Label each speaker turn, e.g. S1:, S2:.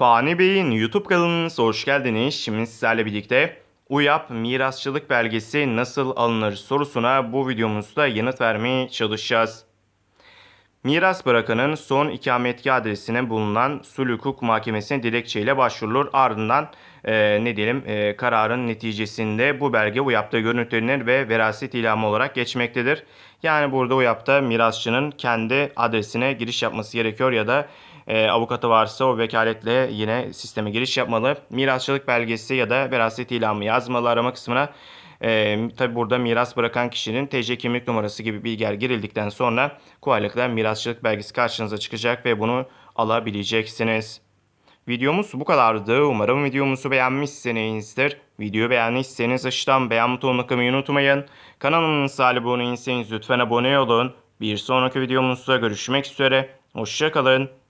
S1: Fani Bey'in YouTube kanalınıza hoş geldiniz. Şimdi sizlerle birlikte UYAP mirasçılık belgesi nasıl alınır sorusuna bu videomuzda yanıt vermeye çalışacağız. Miras bırakanın son ikametgah adresine bulunan sulh hukuk mahkemesine dilekçeyle başvurulur. Ardından e, ne diyelim e, kararın neticesinde bu belge UYAP'ta görüntülenir ve veraset ilamı olarak geçmektedir. Yani burada UYAP'ta mirasçının kendi adresine giriş yapması gerekiyor ya da e, avukatı varsa o vekaletle yine sisteme giriş yapmalı. Mirasçılık belgesi ya da veraset ilamı yazmalı arama kısmına. E, Tabi burada miras bırakan kişinin TC kimlik numarası gibi bilgiler girildikten sonra kolaylıkla mirasçılık belgesi karşınıza çıkacak ve bunu alabileceksiniz. Videomuz bu kadardı. Umarım videomuzu beğenmişsinizdir. Videoyu beğendiyseniz aşağıdan beğen butonuna tıklamayı unutmayın. Kanalımıza abone değilseniz lütfen abone olun. Bir sonraki videomuzda görüşmek üzere. Hoşçakalın.